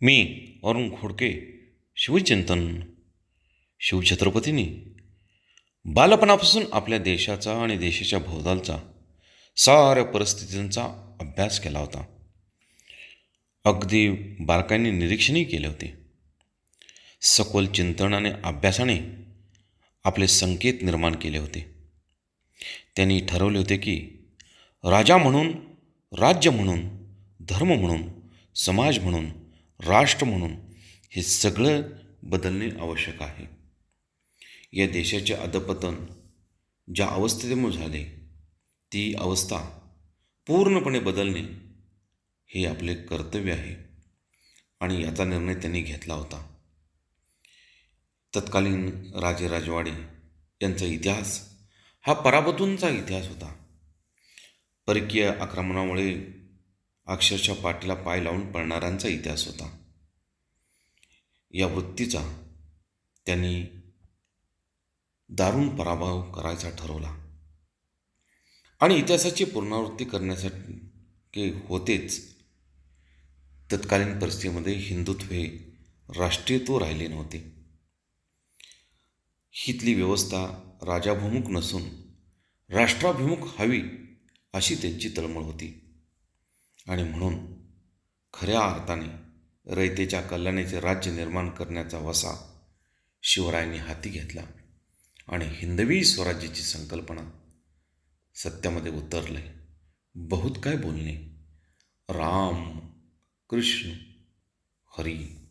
मी अरुण खोडके शिवचिंतन शिवछत्रपतींनी. बालपणापासून आपल्या देशाचा आणि देशाच्या भोवतालचा साऱ्या परिस्थितींचा अभ्यास केला होता. अगदी बारकाईने निरीक्षणही केले होते. सखोल चिंतन आणि अभ्यासाने आपले संकेत निर्माण केले होते. त्यांनी ठरवले होते की राजा म्हणून राज्य म्हणून धर्म म्हणून समाज म्हणून राष्ट्र म्हणून हे सगळं बदलणे आवश्यक आहे. या देशाचे अधपतन ज्या अवस्थेमुळे झाले ती अवस्था पूर्णपणे बदलणे हे आपले कर्तव्य आहे आणि याचा निर्णय त्यांनी घेतला होता. तत्कालीन राजे राजवाडे यांचा इतिहास हा पराभूतूंचा इतिहास होता. परकीय आक्रमणामुळे अक्षरशः पाठीला पाय लावून पळणाऱ्यांचा इतिहास होता. या वृत्तीचा त्यांनी दारुण पराभव करायचा ठरवला. आणि इतिहासाची पुनरावृत्ती करण्यासाठी होतेच तत्कालीन परिस्थितीमध्ये हिंदुत्व हे राष्ट्रीयत्व राहिले नव्हते. हितली व्यवस्था राजाभिमुख नसून राष्ट्राभिमुख हवी अशी त्यांची तळमळ होती. आणि म्हणून खऱ्या अर्थाने रयतेच्या कल्याणाचे राज्य निर्माण करण्याचा वसा शिवरायांनी हाती घेतला आणि हिंदवी स्वराज्याची संकल्पना सत्यामध्ये उतरले. बहुत काय बोलणे? राम कृष्ण हरी.